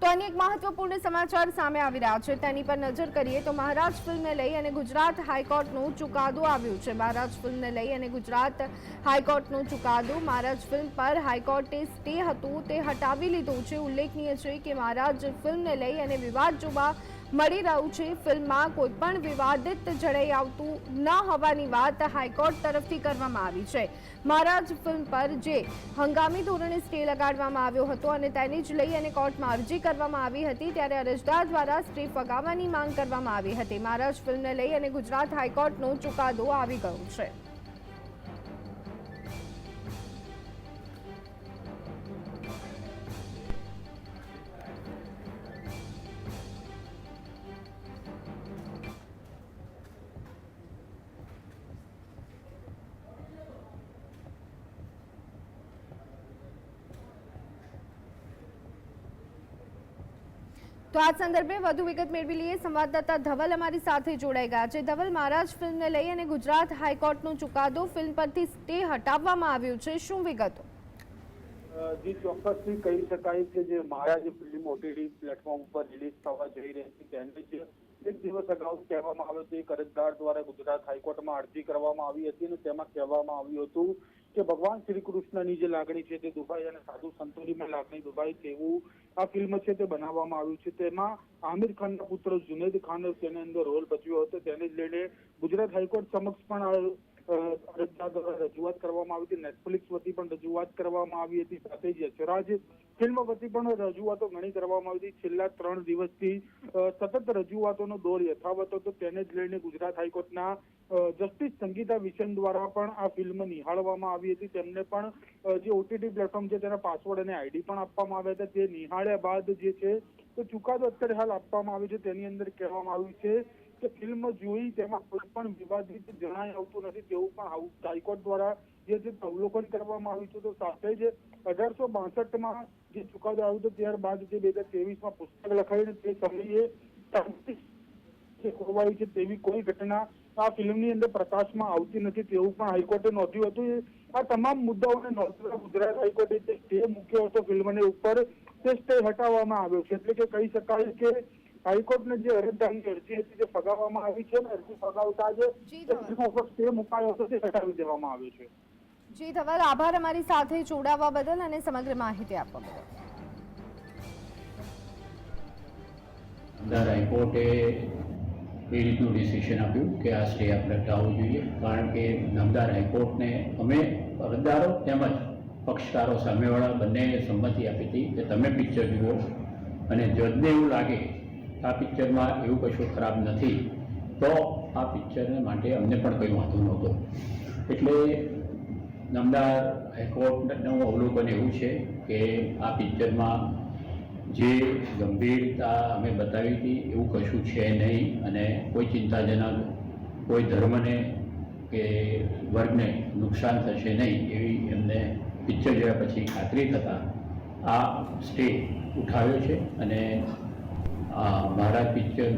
તો અનેક મહત્વપૂર્ણ સમાચાર સામે આવી રહ્યા છે. તેની પર નજર કરીએ તો મહારાજ ફિલ્મને લઈ અને ગુજરાત હાઈકોર્ટનો ચુકાદો આવ્યો છે. મહારાજ ફિલ્મને લઈ અને ગુજરાત હાઈકોર્ટનો ચુકાદો. મહારાજ ફિલ્મ પર હાઈકોર્ટે સ્ટે હતું તે હટાવી લીધું છે. ઉલ્લેખનીય છે કે મહારાજ ફિલ્મને લઈ અને વિવાદ જોવા મળી રહ્યું છે. ફિલ્મમાં કોઈ પણ વિવાદિત જણાઈ આવતું ન હોવાની વાત હાઈકોર્ટ તરફથી કરવામાં આવી છે. મહારાજ ફિલ્મ પર જે હંગામી ધોરણે સ્ટે લગાડવામાં આવ્યો હતો અને તેને જ લઈ અને કોર્ટમાં અરજી કરવામાં આવી હતી ત્યારે અરજદાર દ્વારા સ્ટે ફગાવવાની માંગ કરવામાં આવી હતી. મહારાજ ફિલ્મને લઈ અને ગુજરાત હાઈકોર્ટનો ચુકાદો આવી ગયો છે. તો આ સંદર્ભે વધુ વિગત મેળવી લઈએ. સંવાદદાતા ધવલ અમારી સાથે જોડાઈ ગયા છે. ધવલ, મહારાજ ફિલ્મને લઈ અને ગુજરાત હાઈકોર્ટનો ચુકાદો ફિલ્મ પરથી સ્ટે હટાવવામાં આવ્યું છે. શું વિગતો? જી, ચોક્કસથી કહી શકાય કે જે મહારાજ ફિલ્મ ઓટીટી પ્લેટફોર્મ ઉપર રિલીઝ થવા જઈ રહી છે, તેને એક દિવસ અગાઉ કહેવામાં આવ્યું હતું એક અરજદાર દ્વારા ગુજરાત હાઈકોર્ટમાં અરજી કરવામાં આવી હતી અને તેમાં કહેવામાં આવ્યું હતું કે ભગવાન શ્રી કૃષ્ણની જે લાગણી છે તે દુભાઈ અને સાધુ સંતોની લાગણી દુભાઈ તેવું આ ફિલ્મ છે તે બનાવવામાં આવ્યું છે. તેમાં આમિર ખાનના પુત્ર જુનેદ ખાન તેની અંદર રોલ ભજવ્યો હતો. તેને જ લઈને ગુજરાત હાઈકોર્ટ સમક્ષ પણ અરજદાર દ્વારા રજૂઆત કરવામાં આવી હતી. નેટફ્લિક્સ વતી પણ રજૂઆત કરવામાં આવી હતી. સાથે જ યશરાજ ફિલ્મ વતી પણ રજૂઆતો ઘણી કરવામાં આવી હતી. છેલ્લા ત્રણ દિવસથી સતત રજૂઆતોનો દોર યથાવત હતો. તેને જ લઈને ગુજરાત હાઈકોર્ટના જસ્ટિસ સંગીતા વિશન દ્વારા પણ આ ફિલ્મ નિહાળવામાં આવી હતી. તેમને પણ જે ઓટીટી પ્લેટફોર્મ છે તેના પાસવર્ડ અને આઈડી પણ આપવામાં આવ્યા હતા. તે નિહાળ્યા બાદ જે છે તો ચુકાદો અત્યારે હાલ આપવામાં આવ્યો છે. તેની અંદર કહેવામાં આવ્યું છે કે ફિલ્મ જોઈ તેમાં કોઈ પણ વિવાદિત જણાય આવતું નથી તેવું પણ હાઈકોર્ટ દ્વારા જે તે અવલોકન કરવામાં આવ્યું છે. તો સાથે જ અઢારસો બાસઠમાં જે ચુકાદો આવ્યો હતો ત્યારબાદ જે બે હજાર ત્રેવીસમાં પુસ્તક લખાયું તે સમયે ખોવાઈ છે તેવી કોઈ ઘટના આ ફિલ્મની અંદર પ્રકાશમાં આવતી નથી તેવું પણ હાઈકોર્ટે નોંધ્યું હતું. આ તમામ મુદ્દાઓને નોંધતા ગુજરાત હાઈકોર્ટે સ્ટે મૂક્યો હતો ફિલ્મને ઉપર તે સ્ટે હટાવવામાં આવ્યો છે. એટલે કે કહી શકાય કે હાઈકોર્ટને જે અરજદારની અરજી હતી જે ફગાવવામાં આવી છે ને અરજી ફગાવતા જે સ્ટે મુકાયો હતો તે હટાવી દેવામાં આવ્યો છે. જી ધવલ આભાર અમારી સાથે જોડાવા બદલ અને સમગ્ર માહિતી આપવા બદલ. અમદાવાદ હાઈકોર્ટે એ રીતનું ડિસિશન આપ્યું કે આ સ્ટે આપણે હટાવવો જોઈએ કારણ કે અમદાવાદ હાઈકોર્ટને અમે અરજદારો તેમજ પક્ષકારો સામેવાળા બંનેએ સંમતિ આપી હતી કે તમે પિક્ચર જુઓ. અને જજને એવું લાગે આ પિક્ચરમાં એવું કશું ખરાબ નથી. તો આ પિક્ચરને માટે અમને પણ કંઈ વાંધો નહોતો. એટલે અમદાવાદ હાઈકોર્ટનું અવલોકન એવું છે કે આ પિક્ચરમાં જે ગંભીરતા અમે બતાવી હતી એવું કશું છે નહીં અને કોઈ ચિંતાજનક, કોઈ ધર્મને કે વર્ગને નુકસાન થશે નહીં એવી એમને પિક્ચર જોયા પછી ખાતરી થતાં આ સ્ટે ઉઠાવ્યો છે અને મહારાજ પિક્ચર